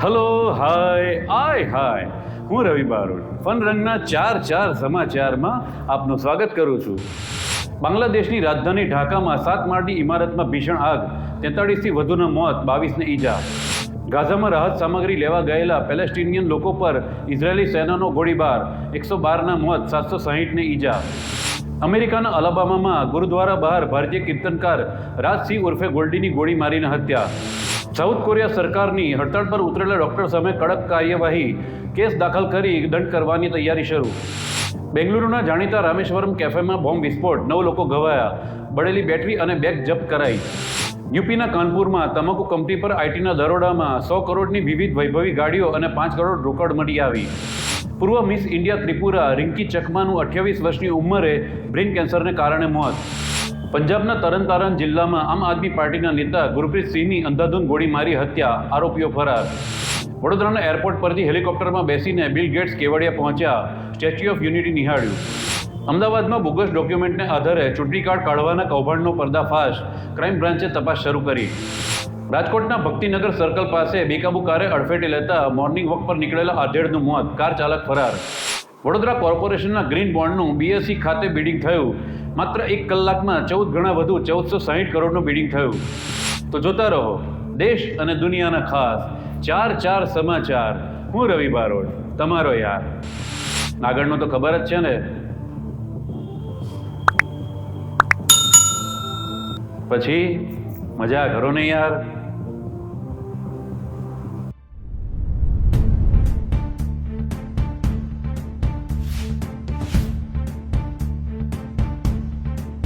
Hello hi આય હાય હું રવિ Barot. Fun રંગના ચાર ચાર સમાચારમાં આપનું સ્વાગત કરું છું. બાંગ્લાદેશની રાજધાની ઢાકામાં સાત માળની ઇમારતમાં ભીષણ આગ, તેતાળીસથી વધુના મોત, બાવીસને ઈજા. ગાઝામાં રાહત સામગ્રી લેવા ગયેલા પેલેસ્ટિનિયન લોકો પર ઇઝરાયેલી સેનાનો ગોળીબાર, એકસો બારના મોત, સાતસો સાહીઠને ઈજા. અમેરિકાના અલાબામામાં ગુરુદ્વારા બહાર ભારતીય કીર્તનકાર રાજસિંહ ઉર્ફે ગોલ્ડીની ગોળી મારીને હત્યા. સાઉથ કોરિયા સરકારની હડતાળ પર ઉતરેલા ડોક્ટર સામે કડક કાર્યવાહી કેસ દાખલ કરી દંડ કરવાની તૈયારી શરૂ. બેંગલુરુના જાણીતા રામેશ્વરમ કેફેમાં બોમ્બ વિસ્ફોટ, નવ લોકો ઘવાયા, બળેલી બેટરી અને બેગ જપ્ત કરાઈ. યુપીના કાનપુરમાં તમાકુ કંપની પર આઈટીના દરોડામાં સો કરોડની વિવિધ વૈભવી ગાડીઓ અને પાંચ કરોડ રોકડ મળી આવી. પૂર્વ મિસ ઇન્ડિયા ત્રિપુરા રિંકી ચકમાનું અઠ્યાવીસ વર્ષની ઉંમરે બ્રેન કેન્સરને કારણે મોત. પંજાબના તરનતારન જિલ્લામાં આમ આદમી પાર્ટીના નેતા ગુરપ્રીત સિંહની અંધાધૂંધ ગોળી મારી હત્યા, આરોપીઓ ફરાર. વડોદરાના એરપોર્ટ પરથી હેલિકોપ્ટરમાં બેસીને બિલ ગેટ્સ કેવડિયા પહોંચ્યા, સ્ટેચ્યુ ઓફ યુનિટી નિહાળ્યું. અમદાવાદમાં બોગસ ડોક્યુમેન્ટને આધારે ચૂંટણી કાર્ડ કાઢવાના કૌભાંડનો પર્દાફાશ, ક્રાઇમ બ્રાન્ચે તપાસ શરૂ કરી. રાજકોટના ભક્તિનગર સર્કલ પાસે બેકાબુ કારે અડફેટે લેતા મોર્નિંગ વોક પર નીકળેલા આધેડનું મોત, કાર ચાલક ફરાર. વડોદરા કોર્પોરેશનના ગ્રીન બોન્ડનું બીએસસી ખાતે બિડિંગ થયું. માત્ર એક કલાકમાં ચૌદ ગણા વધુ ચૌદસો સાહીઠ કરોડનું બિડિંગ થયું. તો જોતા રહો, દેશ અને દુનિયાના ખાસ ચાર ચાર સમાચાર. હું રવિ બારોટ તમારો યાર. આગળનું તો ખબર જ છે ને. પછી, મજા કરો ને યાર.